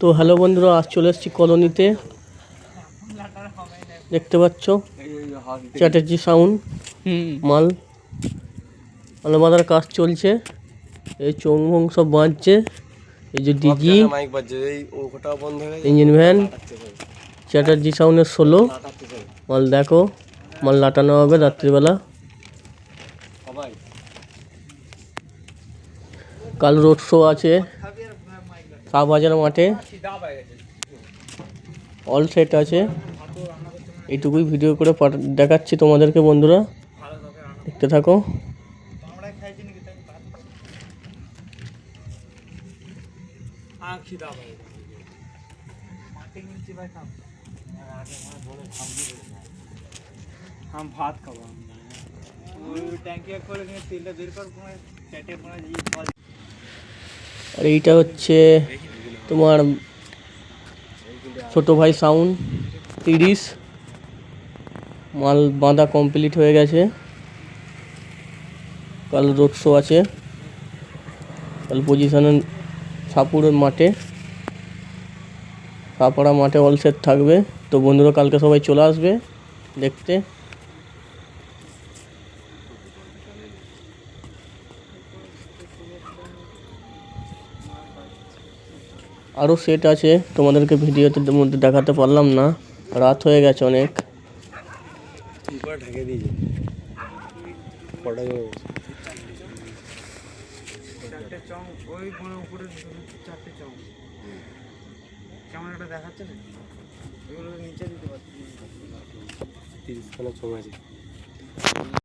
তো হ্যালো বন্ধুরা আজ চলে এসেছি কলোনিতে। দেখতে পাচ্ছ? চ্যাটার্জি সাউন্ড মাল। মাল বাঁধার কাজ চলছে। এই চোং ভোং সব বাঁধছে। এই যে ডিজি ইঞ্জিন ভ্যান চ্যাটার্জি সাউন্ডের ষোলো। মাল দেখো মাল লাটানো হবে রাত্রিবেলা। কাল রোড শো আছে। শাহবাজার মাঠে অল সেট আছে এইটুকুই ভিডিও করে পাঠা- দেখাচ্ছি তোমাদেরকে বন্ধুরা দেখতে থাকো हम भात खाबो ওই ট্যাঙ্কি এক করে নিয়ে তেলটা বের আর এইটা হচ্ছে তোমার ছোট ভাই সাউন্ড তিরিশ। মাল বাঁধা কমপ্লিট হয়ে গেছে। কাল রোড শো আছে। কাল পজিশনে সাপুরের মাঠে। সাপাড়া মাঠে অল সেট থাকবে। তো বন্ধুরা, কালকে সবাই চলে আসবে দেখতে। আরও সেট আছে তোমাদেরকে ভিডিওতে মধ্যে দেখাতে পারলাম না। রাত হয়ে গেছে অনেক। দেখাচ্ছে না? এগুলো নিচে দিতে পারছি। তিরিশ খানা জমে আছে।